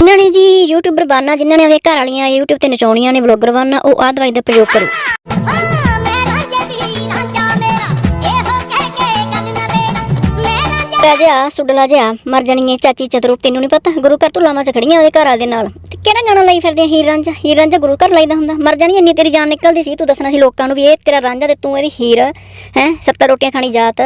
ਇਹਨਾਂ ਨੇ ਜੀ ਯੂਟਿਊਬਰ ਬਣਨਾ, ਜਿਨ੍ਹਾਂ ਨੇ ਆਪਣੇ ਘਰ ਵਾਲੀਆਂ YouTube ਤੇ ਨਚਾਉਣੀਆਂ ਨੇ ਵਲੌਗਰ ਬਣਨਾ, ਉਹ ਆਹ ਦਵਾਈ ਦਾ ਪ੍ਰਯੋਗ ਕਰੋ। ਪੈ ਜਾ ਸੁਡਲਾ ਜਿਹਾ, ਮਰ ਜਾਣੀ ਚਾਚੀ ਚਤਰੂਪ ਤੈਨੂੰ ਨਹੀਂ ਪਤਾ, ਗੁਰੂ ਘਰ ਧੁਲਾਵਾਂ ਚ ਖੜੀਆਂ ਉਹਦੇ ਘਰ ਵਾਲੇ ਦੇ ਨਾਲ। ਤੇ ਕਿਹੜਾ ਗਾਣਾ ਲਈ ਫਿਰਦੇ ਹੀਰ ਰਾਂਝਾ? ਹੀਰ ਰਾਂਝਾ ਗੁਰੂ ਘਰ ਲਾਈਦਾ ਹੁੰਦਾ। ਮਰ ਜਾਣੀ ਇੰਨੀ ਤੇਰੀ ਜਾਨ ਨਿਕਲਦੀ ਸੀ, ਤੂੰ ਦੱਸਣਾ ਸੀ ਲੋਕਾਂ ਨੂੰ ਵੀ ਇਹ ਤੇਰਾ ਰਾਂਝਾ ਤੇ ਤੂੰ ਇਹਦੀ ਹੀਰ, ਹੈ 70 ਰੋਟੀਆਂ ਖਾਣੀ ਜਾਤ।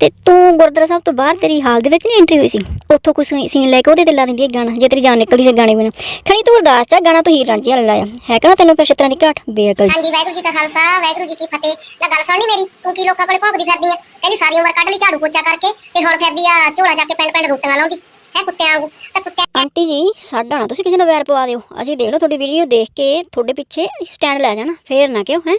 ਤੇ ਤੂੰ ਗੁਰਦੁਆਰਾ ਸਾਹਿਬ ਤੋਂ ਬਾਹਰ ਤੇਰੀ ਹਾਲ ਦੇ ਵਿੱਚ ਨਹੀਂ ਐਂਟਰੀ ਹੋਈ ਸੀ? ਉੱਥੋਂ ਕੁਝ ਸੀਨ ਲੈ ਕੇ ਉਹਦੇ ਤੇ ਲਾ ਦਿੰਦੀ ਹੈ ਗਾਣਾ, ਜੇ ਤੇਰੀ ਜਾਨ ਨਿਕਲਦੀ ਸੀ ਗਾਣੇ ਬਿਨਾਂ। ਖਣੀ ਤੂੰ ਅਰਦਾਸ ਚਾ ਗਾਣਾ ਤੂੰ ਹੀਰ ਰਾਂਝੇ ਵਾਲਾ ਲਾਇਆ। ਹੈ ਕਿ ਨਾ ਤੈਨੂੰ ਫਿਰ ਛਤਰਾਂ ਦੀ ਘਾਟ? ਬੇਅਕਲ। ਹਾਂਜੀ, ਵਾਹਿਗੁਰੂ ਜੀ ਕਾ ਖਾਲਸਾ, ਵਾਹਿਗੁਰੂ ਜੀ ਕੀ ਫਤਿਹ। ਨਾ ਗੱਲ ਸੁਣਨੀ ਮੇਰੀ, ਤੂੰ ਕੀ ਲੋਕਾਂ ਕੋਲੇ ਭੌਂਕਦੀ ਫਿਰਦੀ ਆ ਕਹਿੰਦੀ ਸਾਰੀ ਉਮਰ ਕੱਢ ਲਈ, ਝਾੜੂ ਪੋਚਾ ਕਰਕੇ, ਤੇ ਹੁਣ ਫਿਰਦੀ ਆ ਝੋਲਾ ਚੱਕ ਕੇ ਪਿੰਡ ਪਿੰਡ ਰੋਟੀਆਂ ਲਾਉਂਦੀ। ਹੈ ਕੁੱਤਿਆਂ ਵਾਂਗੂ? ਤਾਂ ਕੁੱਤਿਆਂ ਆਂਟੀ ਜੀ, ਸਾਡਾ ਨਾ ਤੁਸੀਂ ਕਿਸੇ ਨੂੰ ਵੈਰ ਪਵਾ ਦਿਓ। ਅਸੀਂ ਦੇਖ ਲਓ ਤੁਹਾਡੀ ਵੀਡੀਓ ਦੇਖ ਕੇ ਤੁਹਾਡੇ ਪਿੱਛੇ ਸਟੈਂਡ ਲੈ ਜਾਣਾ, ਫੇਰ ਨਾ ਕਿਉਂ, ਹੈ?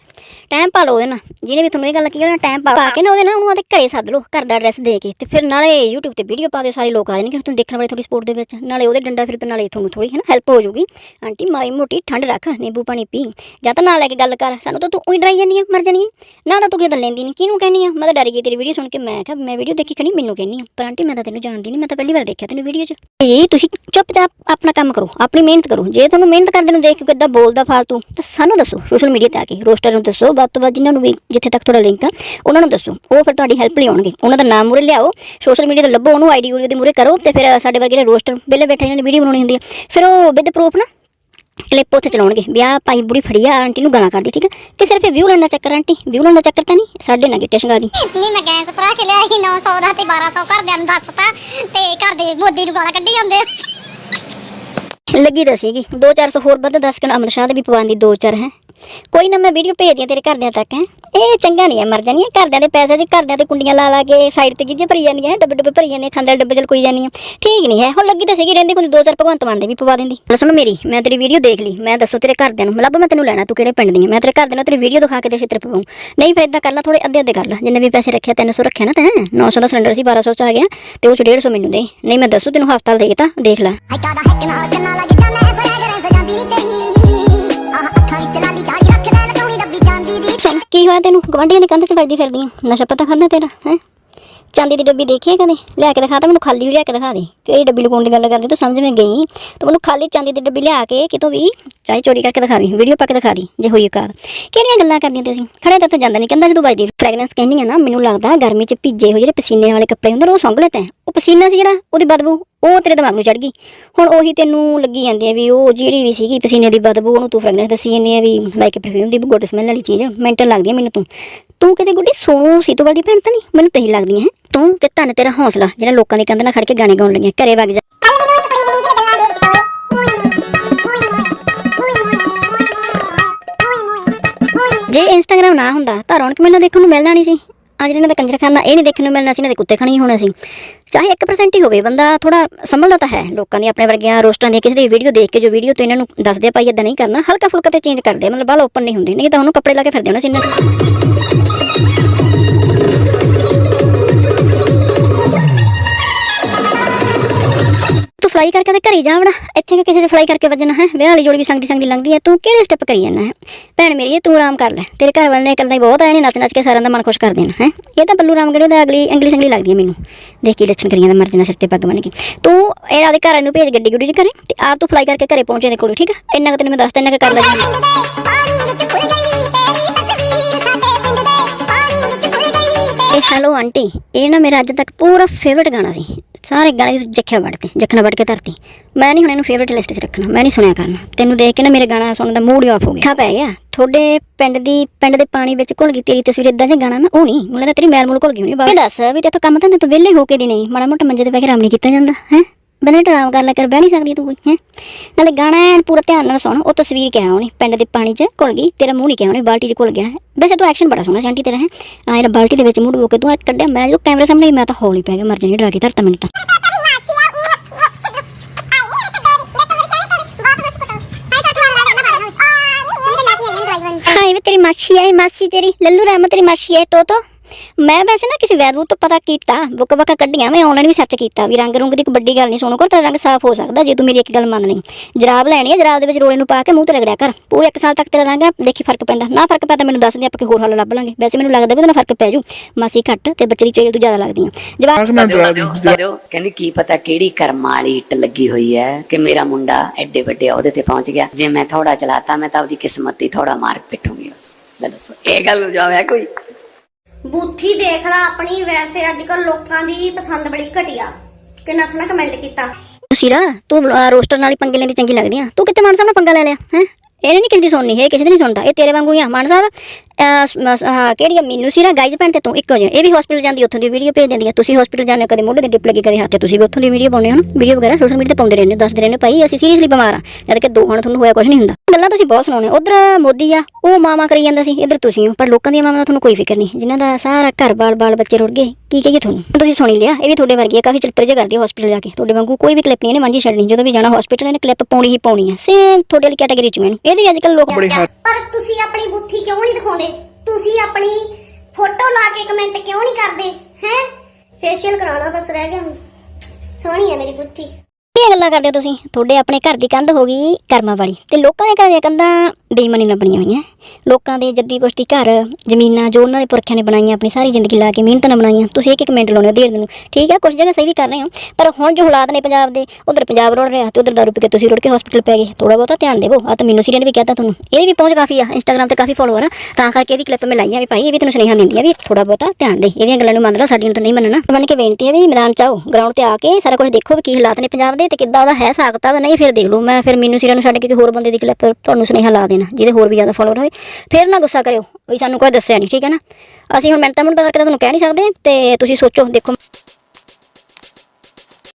ਟਾਈਮ ਪਾ ਲਓ ਉਹਦੇ ਨਾਲ। ਜਿਹਨੇ ਵੀ ਤੁਹਾਨੂੰ ਇਹ ਗੱਲ ਕੀਤੀ ਨਾ ਟਾਈਮ ਪਾ ਪਾ ਕੇ ਨਾ ਉਹਦੇ ਨਾਲ, ਉਹਨੂੰ ਆਦੇ ਘਰੇ ਸੱਦ ਲਓ, ਘਰ ਦਾ ਐਡਰੈਸ ਦੇ ਕੇ। ਤੇ ਫਿਰ ਨਾਲੇ YouTube ਤੇ ਵੀਡੀਓ ਪਾ ਦਿਓ, ਸਾਰੇ ਲੋਕ ਆ ਜਾਣਗੇ ਤੁਹਾਨੂੰ ਦੇਖਣ ਵਾਲੇ ਤੁਹਾਡੀ ਸਪੋਰਟ ਦੇ ਵਿੱਚ। ਨਾਲੇ ਉਹਦੇ ਡੰਡਾ ਫਿਰ ਤੇ ਨਾਲੇ ਤੁਹਾਨੂੰ ਥੋੜੀ ਹੈ ਨਾ ਹੈਲਪ ਹੋ ਜਾਊਗੀ। ਆਂਟੀ ਮਾਰੀ ਮੋਟੀ ਠੰਡ ਰੱਖ, ਨਿੰਬੂ ਪਾਣੀ ਪੀ। ਜਾਂ ਤਾਂ ਨਾਲ ਲੈ ਕੇ ਗੱਲ ਕਰ। ਸਾਨੂੰ ਤਾਂ ਤੂੰ ਉਹੀ ਡਰਾਈ ਜਾਂਦੀ ਆ, ਮਰ ਜਾਣੀ ਨਾ ਤਾਂ ਤੂੰ ਕਿਤੇ ਲੈਂਦੀ ਨਹੀਂ ਕਿਹਨੂੰ ਕਹਿਨੀ ਆ? ਮੈਂ ਤਾਂ ਡਰ ਗਈ ਤੇਰੀ ਵੀਡੀਓ ਸੁਣ ਕੇ। ਮੈਂ ਕਿਹਾ, ਮੈਂ ਵੀਡੀਓ ਦੇਖੀ ਖਣੀ ਮੈਨੂੰ ਕਹਿਨੀ ਆ। ਪਰ ਆਂਟੀ, ਮੈਂ ਤਾਂ ਤੈਨੂੰ ਜਾਣਦੀ ਨਹੀਂ ਮੈਂ ਤਾਂ ਪਹਿਲੀ ਵਾਰ ਦੇਖਿਆ ਤੈਨੂੰ ਵੀਡੀਓ 'ਚ। ਇਹ ਤੁਸੀਂ ਚੁੱਪਚਾਪ ਆਪਣਾ ਕੰਮ ਕਰੋ, ਆਪਣੀ ਮਿਹਨਤ ਕਰੋ। ਜੇ ਤੁਹਾਨੂੰ ਮਿਹਨਤ ਕਰਦੇ ਨੂੰ ਦੇਖ ਕੇ ਕਿੱਦਾਂ ਬੋਲਦਾ ਫਾਲਤੂ, ਤਾਂ ਸਾਨੂੰ ਦੱਸੋ ਸੋਸ਼ਲ ਮੀਡੀਆ ਤੇ ਆ ਕੇ। ਰੋਸਟਰ ਨੂੰ ਦੱਸੋ, ਵੱਧ ਤੋਂ ਵੱਧ ਜਿਨ੍ਹਾਂ ਨੂੰ ਵੀ ਜਿੱਥੇ ਤੱਕ ਤੁਹਾਡਾ ਲਿੰਕ ਆ, ਉਹਨਾਂ ਨੂੰ ਦੱਸੋ। ਉਹ ਫਿਰ ਤੁਹਾਡੀ ਹੈਲਪ ਲਈ ਆਉਣਗੇ। ਉਹਨਾਂ ਦਾ ਨਾਮ ਮੂਰੇ ਲਿਆਓ ਸੋਸ਼ਲ ਮੀਡੀਆ ਤੇ ਲੱਭੋ ਉਹਨੂੰ ਆਈਡੀ ਉਹਦੇ ਮੂਰੇ ਕਰੋ, ਤੇ ਫਿਰ ਸਾਡੇ ਵਰਗੇ ਜਿਹੜੇ ਰੋਸਟਰ ਪਹਿਲੇ ਬੈਠੇ ਇਹਨਾਂ ਨੇ ਵੀਡੀਓ ਬਣਾਉਣੀ ਹੁੰਦੀ ਹੈ ਫਿਰ ਉਹ ਵਿਦ ਪ੍ਰੂਫ ਨਾ ਕਲਿੱਪ ਉੱਥੇ ਚਲਾਉਣਗੇ। ਵੀ ਆਹ ਭਾਈ ਬੁੜੀ ਫੜੀ ਆ, ਆਂਟੀ ਨੂੰ ਗਾਲਾਂ ਕੱਢਦੀ, ਠੀਕ ਹੈ ਕਿ ਸਿਰਫ ਵਿਊ ਲੈਣ ਦਾ ਚੱਕਰ ਆਂਟੀ? ਵਿਊ ਲੈਣ ਦਾ ਚੱਕਰ ਤਾਂ ਨਹੀਂ, ਸਾਡੇ ਨਾਲ ਗਿੱਟੇ ਸ਼ੰਗਾ ਦੀ ਨਹੀਂ, ਮੈਂ ਗੈਸ ਭਰਾ ਕੇ ਲਿਆਈ 900 ਦਾ ਤੇ 1200 ਘਰ ਦੇ ਨੂੰ ਦੱਸਤਾ, ਤੇ ਘਰ ਦੇ ਮੋਦੀ ਨੂੰ ਗਾਲਾਂ ਕੱਢੀ ਜਾਂਦੇ। ਲੱਗੀ ਤਾਂ ਸੀਗੀ। 2-400 ਹੋਰ ਵੱਧ ਦੱਸ ਕੇ ਅਮਰ ਸ਼ਾਹ ਦੇ ਵੀ ਪਵਾਉਣ 2-4 ਹੈ। ਕੋਈ ਨਾ ਮੈਂ ਵੀਡੀਓ ਭੇਜਦੀ ਹਾਂ ਤੇਰੇ ਘਰਦਿਆਂ ਤੱਕ ਹੈ। ਇਹ ਚੰਗਾ ਨਹੀਂ ਹੈ ਮਰ ਹੈ ਘਰਦਿਆਂ ਦੇ ਪੈਸੇ 'ਚ ਘਰਦਿਆਂ ਤੇ ਕੁੰਡੀਆਂ ਲਾ ਲਾ ਕੇ ਸਾਈਡ ਤੇ ਗਿੱਜੇ ਭਰੀ ਜਾਂਦੀਆਂ ਡੱਬੇ ਡੱਬੇ ਭਰੀ ਜਾਂਦੇ ਖੰਡਲ ਡੱਬੇ ਚਲ ਕੋਈ ਜਾਂਦੀ ਜਾਂਦੀਆਂ ਠੀਕ ਨਹੀਂ ਹੈ, ਹੁਣ ਲੱਗੀ ਤਾਂ ਸੀਗੀ, ਰਹਿੰਦੀ ਕੋਈ 2-4 ਭਗਵੰਤ ਮਾਨ ਦੇ ਵੀ ਪਵਾ ਦਿੰਦੀ। ਗੱਲ ਸੁਣ ਮੇਰੀ, ਮੈਂ ਤੇਰੀ ਵੀਡੀਓ ਦੇਖ ਲਈ, ਮੈਂ ਦੱਸੋ ਤੇਰੇ ਘਰਦਿਆਂ ਨੂੰ, ਲੱਭ ਮੈਂ ਤੈਨੂੰ ਲੈਣਾ, ਤੂੰ ਕਿਹੜੇ ਪਿੰਡ ਦੀ ਹੈ ਮੈਂ ਤੇਰੇ ਘਰਦਿਆਂ ਨੂੰ ਤੇਰੀ ਵੀਡੀਓ ਦਿਖਾ ਕੇ ਤੇ ਛਿੱਤਰ ਪਵਾਉਂ। ਨਹੀਂ ਫਿਰ ਇਦਾਂ ਕਰ ਲੈ ਥੋੜੇ ਅੱਧੇ ਅੱਧੇ ਕਰ ਲੈ, ਜਿੰਨੇ ਵੀ ਪੈਸੇ ਰੱਖਿਆ 300 ਰੱਖਿਆ ਨਾ ਤੈਂ 900 ਦਾ ਸਿਲੰਡਰ ਸੀ 1200 ਚ ਆ ਗਿਆ, ਤੇ ਉਹ ਚ 150 ਮੈਨੂੰ ਦੇ। ਨਹੀਂ ਮੈਂ ਦੱਸੂ, ਤੈਨੂੰ ਹਫਤਾ ਦੇਤਾ ਦੇਖ ਲੈ। ਕੀ ਹੋਇਆ ਤੈਨੂੰ, ਗਵਾਂਢੀਆਂ ਦੀ ਕੰਧ 'ਚ ਵੜਦੀ ਫਿਰਦੀ ਆਂ ਨਸ਼ਾ ਪਤਾ ਖਾਂਦਾ ਤੇਰਾ ਹੈ? ਚਾਂਦੀ ਦੀ ਡੱਬੀ ਦੇਖੀ ਹੈ ਕਦੇ? ਲਿਆ ਕੇ ਦਿਖਾ ਤਾਂ, ਮੈਨੂੰ ਖਾਲੀ ਵੀ ਲਿਆ ਕੇ ਦਿਖਾ ਦੇ। ਕਿਹੜੀ ਡੱਬੀ ਲਗਾਉਣ ਦੀ ਗੱਲ ਕਰਦੀ ਤੂੰ ਸਮਝ ਮੈਂ ਗਈ। ਤੂੰ ਮੈਨੂੰ ਖਾਲੀ ਚਾਂਦੀ ਦੀ ਡੱਬੀ ਲਿਆ ਕੇ ਕਿਤੋਂ ਵੀ ਚਾਹੇ ਚੋਰੀ ਕਰਕੇ ਦਿਖਾ ਦੀ, ਵੀਡੀਓ ਪਾ ਕੇ ਦਿਖਾ ਦੀ, ਜੇ ਹੋਈ ਕਾਰ। ਕਿਹੜੀਆਂ ਗੱਲਾਂ ਕਰਦੀਆਂ ਤੁਸੀਂ? ਖੜੇ ਤਾਂ ਤੂੰ ਜਾਂਦਾ ਨਹੀਂ, ਕਹਿੰਦਾ ਜਦੋਂ ਵੱਜਦੀ ਫ੍ਰੈਗਰੈਂਸ ਕਹਿੰਦੀ ਆ ਨਾ, ਮੈਨੂੰ ਲੱਗਦਾ ਗਰਮੀ 'ਚ ਭਿੱਜੇ ਹੋਏ ਜਿਹੜੇ ਪਸੀਨੇ ਵਾਲੇ ਕੱਪੜੇ ਹੁੰਦੇ ਨੇ, ਉਹ ਸੰਗ ਤੈਂ ਉਹ ਪਸੀਨਾ ਸੀ ਜਿਹੜਾ, ਉਹਦੀ ਬਦਬੂ, ਉਹ ਤੇਰੇ ਦਿਮਾਗ ਨੂੰ ਚੜ ਗਈ। ਹੁਣ ਉਹੀ ਤੈਨੂੰ ਲੱਗੀ ਜਾਂਦੀ ਹੈ ਵੀ ਉਹ ਜਿਹੜੀ ਵੀ ਸੀਗੀ ਪਸੀਨੇ ਦੀ ਬਦਬੂ, ਉਹਨੂੰ ਤੂੰ ਫ੍ਰੈਗਰੈਂਸ ਦੱਸੀ ਜਾਂਦੀ ਹੈ ਵੀ ਲਾਈਕ ਪਰਫਿਊਮ ਦੀ ਗੁੱਡ ਸਮੈਲ ਵਾਲੀ ਚੀਜ਼ ਮੈਂਟਲ ਲੱਗਦੀ ਹੈ ਮੈਨੂੰ ਤੂੰ। ਤੂੰ ਕਿਤੇ ਗੁੱਡੀ ਸੋਨੂ ਸੀਤੋ ਵਾਲੀ ਭੈਣ ਤਾਂ ਨਹੀਂ? ਮੈਨੂੰ ਤੇਹੀ ਲੱਗਦੀ ਹੈ। ਤੂੰ ਤੇ ਧੰਨ ਤੇਰਾ ਹੌਸਲਾ, ਜਿਹੜਾ ਲੋਕਾਂ ਦੀ ਕੰਧ ਨਾਲ ਖੜ ਕੇ ਗਾਣੇ ਗਾਉਣ ਲੱਗੀਆਂ, ਘਰੇ ਵਗ ਜਾ। ਜੇ ਇੰਸਟਾਗ੍ਰਾਮ ਨਾ ਹੁੰਦਾ, ਤਾਂ ਰੌਣਕ ਮੇਲਾ ਦੇਖਣ ਨੂੰ ਮਿਲਣਾ ਨਹੀਂ ਸੀ। ਅੱਜ ਇਹਨਾਂ ਦਾ ਕੰਜਰਖਾਨਾ ਇਹ ਨਹੀਂ ਦੇਖਣ ਨੂੰ ਮਿਲਣਾ ਸੀ ਇਹਨਾਂ ਦੇ ਕੁੱਤੇ ਖਾਣੀ ਹੋਣਾ ਸੀ। ਚਾਹੇ 1% ਹੀ ਹੋਵੇ ਬੰਦਾ ਥੋੜਾ ਸੰਭਲਦਾ ਤਾਂ ਹੈ। ਲੋਕਾਂ ਦੀ ਆਪਣੇ ਵਰਗੀਆਂ ਰੋਸਟਰਾਂ ਦੀ ਕਿਸੇ ਦੀ ਵੀਡੀਓ ਦੇਖ ਕੇ ਜੋ ਵੀਡੀਓ ਤੋਂ ਇਹਨਾਂ ਨੂੰ ਦੱਸਦੇ ਆ ਭਾਈ ਇਦਾਂ ਨਹੀਂ ਕਰਨਾ। ਹਲਕਾ ਫੁਲਕਾ ਤੇ ਚੇਂਜ ਕਰਦੇ ਆ, ਮਤਲਬ ਬਾਲ ਓਪਨ ਨਹੀਂ ਹੁੰਦੇ। ਨਹੀਂ ਤਾਂ ਉਹਨੂੰ ਕੱਪੜੇ ਲਾ ਕੇ ਫਿਰਦੇ ਹੋਣਾ ਸੀ ਇਹਨਾਂ ਨੂੰ ਫਲਾਈ ਕਰਕੇ ਤੇ ਘਰੇ ਜਾ ਵੜਾ ਇੱਥੇ ਕਿ ਕਿਸੇ ਦੇ ਫਲਾਈ ਕਰਕੇ ਵੱਜਣਾ, ਹੈ? ਵਿਆਹ ਵਾਲੀ ਜੋੜੀ ਵੀ ਸੰਗਦੀ ਸੰਗਦੀ ਲੰਘਦੀ ਹੈ ਤੂੰ ਕਿਹੜੇ ਸਟੈਪ ਕਰੀ ਜਾਂਦਾ, ਹੈ? ਭੈਣ ਮੇਰੀ ਤੂੰ ਆਰਾਮ ਕਰ ਲੈ। ਤੇਰੇ ਘਰ ਵਾਲੇ ਨੇ ਇਕੱਲਾ ਹੀ ਬਹੁਤ ਆਏ ਨੇ ਨੱਚ ਨੱਚ ਕੇ ਸਾਰਿਆਂ ਦਾ ਮਨ ਖੁਸ਼ ਕਰ ਦੇਣਾ, ਹੈ? ਇਹ ਤਾਂ ਬੱਲੂ ਰਾਮ ਦਾ ਅਗਲੀ ਅੰਗਲੀ ਸੰਗਲੀ ਲੱਗਦੀ ਹੈ ਮੈਨੂੰ। ਦੇਖ ਕੇ ਲੱਛਣ ਕਰੀਆਂ ਦਾ ਮਰ ਜਾਣਾ ਸਿਰ ਤੇ ਪੱਗ ਬਣ ਕੇ। ਤੂੰ ਇਹਨਾਂ ਦੇ ਘਰ ਨੂੰ ਭੇਜ ਗੱਡੀ ਗੁੱਡੀ ਚ ਕਰੇ ਤੇ ਆਪ ਤੂੰ ਫਲਾਈ ਕਰਕੇ ਘਰੇ ਪਹੁੰਚੇ ਦੇ ਕੋਲ, ਠੀਕ ਹੈ ਇੰਨਾ ਕੁ ਤੈਨੂੰ ਮੈਂ ਦੱਸਦਾ, ਇੰਨਾ ਕੁ ਕਰ ਲੈ ਇਹ ਹੈਲੋ ਆਂਟੀ ਇਹ ਨਾ ਮੇਰਾ ਅੱਜ ਤੱਕ ਪੂਰਾ ਫੇਵਰਟ ਗਾਣਾ ਸੀ। ਸਾਰੇ ਗਾਣੇ ਦੀ ਜੱਖਿਆ ਵੜਤੇ ਜਖਣਾ ਵੜ ਕੇ ਧਰਤੀ। ਮੈਂ ਨਹੀਂ ਹੁਣ ਇਹਨੂੰ ਫੇਵਰਟ ਲਿਸਟ 'ਚ ਰੱਖਣਾ, ਮੈਂ ਨਹੀਂ ਸੁਣਿਆ ਕਰਨਾ। ਤੈਨੂੰ ਦੇਖ ਕੇ ਨਾ ਮੇਰੇ ਗਾਣਾ ਸੁਣਨ ਦਾ ਮੂਡ ਹੀ ਆਫ ਹੋ ਗਿਆ। ਖਾ ਪੈ ਗਿਆ। ਤੁਹਾਡੇ ਪਿੰਡ ਦੀ, ਪਿੰਡ ਦੇ ਪਾਣੀ ਵਿੱਚ ਘੁਲ ਗਈ ਤੇਰੀ ਤਸਵੀਰ ਇਦਾਂ ਜਿਹਾ ਗਾਣਾ ਨਾ, ਉਹ ਨਹੀਂ। ਮੈਨੂੰ ਲੱਗਦਾ ਤੇਰੀ ਮੈਲ ਮੂਲ ਘੁਲ ਗਈ ਹੋਣੀ ਬਾਬਾ ਦੱਸ ਵੀ ਤੇ ਕੰਮ ਤਾਂ ਤੋਂ ਵਿਹਲੇ ਹੋ ਕੇ ਦੀ ਨਹੀਂ। ਮਾੜਾ ਮੋਟਾ ਮੰਜੇ ਤੇ ਬਹਿ ਕੇ ਆਰਾਮ ਨਹੀਂ ਕੀਤਾ ਜਾਂਦਾ, ਹੈ? ਬੰਦੇ ਡਰਾਮ ਆਰਾਮ ਕਰ ਲੈ, ਕਰ ਬਹਿ ਨਹੀਂ ਸਕਦੀ ਤੂੰ ਕੋਈ, ਹੈ? ਨਾਲੇ ਗਾਣਾ ਐਨ ਪੂਰਾ ਧਿਆਨ ਨਾਲ ਸੁਣ, ਉਹ ਤਸਵੀਰ ਕਿਹਾ ਉਹਨੇ ਪਿੰਡ ਦੇ ਪਾਣੀ 'ਚ ਘੁਲ ਗਈ, ਤੇਰਾ ਮੂੰਹ ਨਹੀਂ ਕਿਹਾ ਉਹਨੇ ਬਾਲਟੀ 'ਚ ਘੁਲ ਗਿਆ ਵੈਸੇ ਤੂੰ ਐਕਸ਼ਨ ਬੜਾ ਸੋਹਣਾ ਸੀ ਤੇਰਾ, ਹੈ? ਆ ਇਹਦਾ ਬਾਲਟੀ ਦੇ ਵਿੱਚ ਮੂੰਹ ਡੁਬੋ ਕੇ ਤੂੰ ਕੱਢਿਆ, ਮੈਂ ਜਦੋਂ ਕੈਮਰੇ ਸਾਹਮਣੇ ਮੈਂ ਤਾਂ ਹੌਲੀ ਪੈ ਗਿਆ, ਮਰ ਜਾਣੀ, ਡਰਾ ਕੇ ਧਰਤਾ ਮੈਨੂੰ ਤਾਂ। ਹਾਏ ਵੇ ਤੇਰੀ ਮਾਸੀ ਆਈ ਮਾਸੀ ਤੇਰੀ ਲੱਲੂ ਰਾਮ ਤੇਰੀ ਮਾਸੀ ਆਏ ਤੋ ਤੋ ਮੈਂ ਵੈਸੇ ਨਾ ਕਿਸੇ ਵੈਦ ਬੂਤ ਤੋਂ ਪਤਾ ਕੀਤਾ ਬੁੱਕ ਬੱਕਾ ਕੱਢੀਆਂ ਮੈਂ ਆਨਲਾਈਨ ਵੀ ਸਰਚ ਕੀਤਾ ਵੀ ਰੰਗ ਰੁੰਗ ਦੀ ਕੋਈ ਵੱਡੀ ਗੱਲ ਨਹੀਂ ਸੋਨੋ ਕਰ ਤੇਰਾ ਰੰਗ ਸਾਫ਼ ਹੋ ਸਕਦਾ ਜੇ ਤੂੰ ਮੇਰੀ ਇੱਕ ਗੱਲ ਮੰਨ ਲਈ। ਜਰਾਬ ਲੈਣੀ ਹੈ ਜਰਾਬ ਦੇ ਵਿੱਚ ਰੋਲੇ ਨੂੰ ਪਾ ਕੇ ਮੂੰਹ ਤੇ ਰਗੜਿਆ ਕਰ। ਪੂਰੇ ਇੱਕ ਸਾਲ ਤੱਕ ਤੇਰਾ ਰੰਗ ਦੇਖੀ ਫ਼ਰਕ ਪੈਂਦਾ। ਨਾ ਫ਼ਰਕ ਪੈਂਦਾ ਮੈਨੂੰ ਦੱਸ ਦੇ ਆਪਾਂ ਕੋਈ ਹੋਰ ਹੱਲ ਲੱਭ ਲਾਂਗੇ। ਵੈਸੇ ਮੈਨੂੰ ਲੱਗਦਾ ਵੀ ਉਹਦਾ ਫ਼ਰਕ ਪੈ ਜੂ ਮਾਸੀ ਘੱਟ ਤੇ ਬੱਚੇ ਦੀ ਚੋਇਲ ਤੂੰ ਜ਼ਿਆਦਾ ਲੱਗਦੀ ਆ। ਜਵਾਬ ਕਹਿੰਦੀ ਕੀ ਪਤਾ ਕਿਹੜੀ ਕਰਮਾਂ ਵਾਲੀ ਇੱਟ ਲੱਗੀ ਹੋਈ ਹੈ ਕਿ ਮੇਰਾ ਮੁੰਡਾ ਐਡੇ ਵੱਡੇ ਅਹੁਦੇ ਤੇ ਪਹੁੰਚ ਗਿਆ। ਜੇ ਮੈਂ ਥੋੜਾ ਚਲਾਤਾ ਮੈਂ ਤਾਂ ਆਪਦੀ ਕਿਸਮਤ ਦੀ ਥੋੜਾ ਮਾਰ ਪਿੱਟੂਗੀ ਬਸ। ਲੈ ਦੱਸੋ ਇਹ ਗੱਲ ਹੋ ਜਾਵੇ ਕੋਈ। ਬੂਥੀ ਦੇਖ ਲਾ ਆਪਣੀ, ਵੈਸੇ ਅੱਜ ਕੱਲ ਲੋਕਾਂ ਦੀ ਪਸੰਦ ਬੜੀ ਘਟੀਆ। ਕਿੰਨਾ ਸੋਹਣਾ ਕਮੈਂਟ ਕੀਤਾ। ਸਿਰਾ, ਤੂੰ ਰੋਸਟਰ ਨਾਲ ਹੀ ਪੰਗੇ ਲੈਂਦੀ ਚੰਗੀ ਲੱਗਦੀ ਆ। ਤੂੰ ਕਿਤੇ ਮਾਨ ਸਾਹਿਬ ਨਾਲ ਪੰਗਾ ਲੈ ਲਿਆ, ਹੈ? ਇਹਨੇ ਨਹੀਂ ਕਿਸੇ ਦੀ ਸੁਣਨੀ ਹੈ ਕਿਸੇ ਦੀ ਨਹੀਂ ਸੁਣਦਾ, ਇਹ ਤੇਰੇ ਵਾਂਗੂ ਹੀ ਆ। ਮਾਨ ਸਾਹਿਬ ਕਿਹੜੀ ਆ? ਮੀਨੂ ਸਿਰਾ ਗਾਈਜ਼ ਪੈਣ ਤੇ ਤੂੰ ਇੱਕੋ ਜਿਹੇ। ਇਹ ਵੀ ਹਸਪੀਟਲ ਜਾਂਦੀ, ਉੱਥੋਂ ਦੀ ਵੀਡੀਓ ਭੇਜ ਦਿੰਦੀ ਆ। ਤੁਸੀਂ ਹਸਪੀਟਲ ਜਾਂਦੇ ਕਦੇ ਮੋਢੇ ਤੇ ਡਿਪ ਲੱਗੀ, ਕਦੇ ਹੱਥੇ ਤੁਸੀਂ ਵੀ ਉੱਥੋਂ ਦੀ ਵੀਡੀਓ ਪਾਉਂਦੇ ਹੋ ਵੀਡੀਓ ਵਗੈਰਾ ਸੋਸ਼ਲ ਮੀਡੀਆ ਤੇ ਪਾਉਂਦੇ ਰਹਿੰਦੇ ਦੱਸਦੇ ਰਹਿੰਦੇ ਭਾਈ, ਅਸੀਂ ਸੀਰੀਅਸਲੀ ਬਿਮਾਰ ਆ। ਜਦ ਕਿ ਦੋ ਹਣ ਤੁਹਾਨੂੰ ਹੋਇਆ ਕੁਝ ਨਹੀਂ ਹੁੰਦਾ। ਗੱਲਾਂ ਤੁਸੀਂ ਬਹੁਤ ਸੁਣਾਉਣੇ ਉਧਰ ਮੋਦੀ ਆ ਉਹ ਮਾਮਾ ਕਰੀ ਜਾਂਦਾ ਸੀ ਇੱਧਰ ਤੁਸੀਂ ਹੋ। ਪਰ ਲੋਕਾਂ ਦੀਆਂ ਦਾ ਤੁਹਾਨੂੰ ਕੋਈ ਫਿਕਰ ਨਹੀਂ। ਜਿਨ੍ਹਾਂ ਦਾ ਸਾਰਾ ਘਰ ਬਾਲ ਬਾਲ ਬੱਚੇ ਰੁੜ ਗਏ ਕੀ ਕਹੀਏ ਤੁਹਾਨੂੰ? ਤੁਸੀਂ ਸੁਣੀ ਲਿਆ ਇਹ ਵੀ ਤੁਹਾਡੇ ਵਰਗੀ ਆ ਕਾਫੀ ਚਿੱਤਰ ਜਿਹਾ ਕਰਦੀ ਹਸਪੀਟਲ ਜਾ ਕੇ। ਤੁਹਾਡੇ ਵਾਂਗੂ ਕੋਈ ਵੀ ਕਲਿੱਪ ਨਹੀਂ ਇਹਨੇ ਮਾਂਜੀ ਛੱਡਣੀ। ਜਦੋਂ ਵੀ ਜਾਣਾ ਹਸਪੀਟਲ ਇਹਨੇ ਕਲਿੱਪ ਪਾਉਣੀ ਹੀ ਪਾਉਣੀ ਆ। ਸੇਮ ਤੁਹਾਡੇ ਵਾਲੀ ਕੈਟਾਗਰੀ ਚ ਮੈਨੂੰ ਇਹਦੇ ਵੀ ਅੱਜ ਕੱਲ ਲੋਕ ਬੜੀ ਪਰ ਤੁਸੀਂ ਆਪਣੀ ਬੂਥੀ ਕਿਉਂ ਨਹੀਂ ਦਿਖਾਉਂਦੇ? ਤੁਸੀਂ ਆਪਣੀ ਫੋਟੋ ਲਾ ਕੇ ਕਮੈਂਟ ਕਿਉਂ ਨਹੀਂ ਕਰਦੇ? ਹੈ? ਫੇਸ਼ੀਅਲ ਕਰਾਉਣਾ ਬਸ ਰਹਿ ਗਿਆ ਹੁਣ। ਸੋਹਣੀ ਹੈ ਮੇਰੀ ਬੂਥੀ। ਇਹ ਗੱਲਾਂ ਕਰਦੇ ਹੋ ਤੁਸੀਂ? ਤੁਹਾਡੇ ਆਪਣੇ ਘਰ ਦੀ ਕੰਧ ਹੋ ਗਈ ਕਰਮਾਂ ਵਾਲੀ ਤੇ ਲੋਕਾਂ ਦੇ ਘਰ ਦੀਆਂ ਕੰਧਾਂ ਬੇਈਮਾਨੀ ਨਾਲ ਬਣੀਆਂ ਹੋਈਆਂ। ਲੋਕਾਂ ਦੇ ਜੱਦੀ ਪੁਸ਼ਤੀ ਘਰ, ਜ਼ਮੀਨਾਂ ਜੋ ਉਹਨਾਂ ਦੇ ਪੁਰਖਿਆਂ ਨੇ ਬਣਾਈਆਂ, ਆਪਣੀ ਸਾਰੀ ਜ਼ਿੰਦਗੀ ਲਾ ਕੇ ਮਿਹਨਤ ਨਾਲ ਬਣਾਈਆਂ। ਤੁਸੀਂ ਇੱਕ ਇੱਕ ਮਿੰਟ ਲਾਉਣੇ ਦੇਰ ਨੂੰ। ਠੀਕ ਹੈ ਕੁਝ ਜਗ੍ਹਾ ਸਹੀ ਵੀ ਕਰ ਰਹੇ ਹੋ, ਪਰ ਹੁਣ ਜੋ ਹਾਲਾਤ ਨੇ ਪੰਜਾਬ ਦੇ, ਉਧਰ ਪੰਜਾਬ ਰੋੜ ਰਿਹਾ ਤੇ ਉਧਰ ਦਾਰੂ ਪੀ ਕੇ ਤੁਸੀਂ ਰੁੜ ਕੇ ਹਸਪੀਟਲ ਪੈ ਗਏ। ਥੋੜਾ ਬਹੁਤਾ ਧਿਆਨ ਦੇਵੋ। ਆ ਤਾਂ ਮੈਨੂੰ ਸੀਰੀਅਨ ਵੀ ਕਹਤਾ ਤੁਹਾਨੂੰ। ਇਹਦੀ ਵੀ ਪਹੁੰਚ ਕਾਫੀ ਆ ਇੰਸਟਾਗ੍ਰam ਤੇ ਕਾਫੀ ਫੋਲੋਅਰ ਆ। ਤਾਂ ਕਰਕੇ ਇਹਦੀ ਕਲਿੱਪ ਮੈਂ ਲਾਈ ਆ ਵੀ ਭਾਈ, ਇਹ ਵੀ ਤੈਨੂੰ ਸੁਨੇਹਾ ਦਿੰਦੀ ਆ ਵੀ ਥੋੜਾ ਬਹੁਤਾ ਧਿਆਨ ਦੇ। ਇਹਦੀਆਂ ਗੱਲਾਂ ਨੂੰ ਮੰਨ ਲਓ ਸਾਡੀਆਂ ਨੂੰ ਤਾਂ ਨਹੀਂ ਮੰਨਣਾ। ਮੰਨ ਕੇ ਬੇਨਤੀ ਹੈ ਵੀ ਮੈਦਾਨ ਚ ਆਓ ਗਰਾਊਂਡ ਤੇ ਆ ਕੇ ਸਾਰਾ ਕੁਝ ਦੇਖੋ ਵੀ ਕੀ ਹਾਲਾਤ ਨੇ ਪੰਜਾਬ ਦੇ ਤੇ ਕਿੱਦਾਂ ਉਹਦਾ ਹੈ ਸਾਖਤਾ ਵਾ। ਨਹੀਂ, ਫਿਰ ਦੇਖ ਲਓ। ਮੈਂ ਫਿਰ ਮੈਨੂੰ ਸੀਰੀਅਨ ਨੂੰ ਛੱਡ ਕੇ ਹੋਰ ਬੰਦੇ ਦੀ ਕਲਿੱਪ ਤੁਹਾਨੂੰ ਸੁਨੇਹਾ ਲਾ ਦੇਣਾ, ਜਿਹਦੇ ਹੋਰ ਵੀ ਜ਼ਿਆਦਾ ਫੋਲੋਅਰ ਹੋਏ, ਫਿਰ ਨਾ ਗੁੱਸਾ ਕਰਿਓ ਵੀ ਸਾਨੂੰ ਕੋਈ ਦੱਸਿਆ ਨਹੀਂ ਠੀਕ ਹੈ ਨਾ? ਅਸੀਂ ਹੁਣ ਮਿੰਟਾਂ ਮਿੰਟਾਂ ਕਰਕੇ ਤੁਹਾਨੂੰ ਕਹਿ ਨਹੀਂ ਸਕਦੇ, ਤੇ ਤੁਸੀਂ ਸੋਚੋ, ਦੇਖੋ।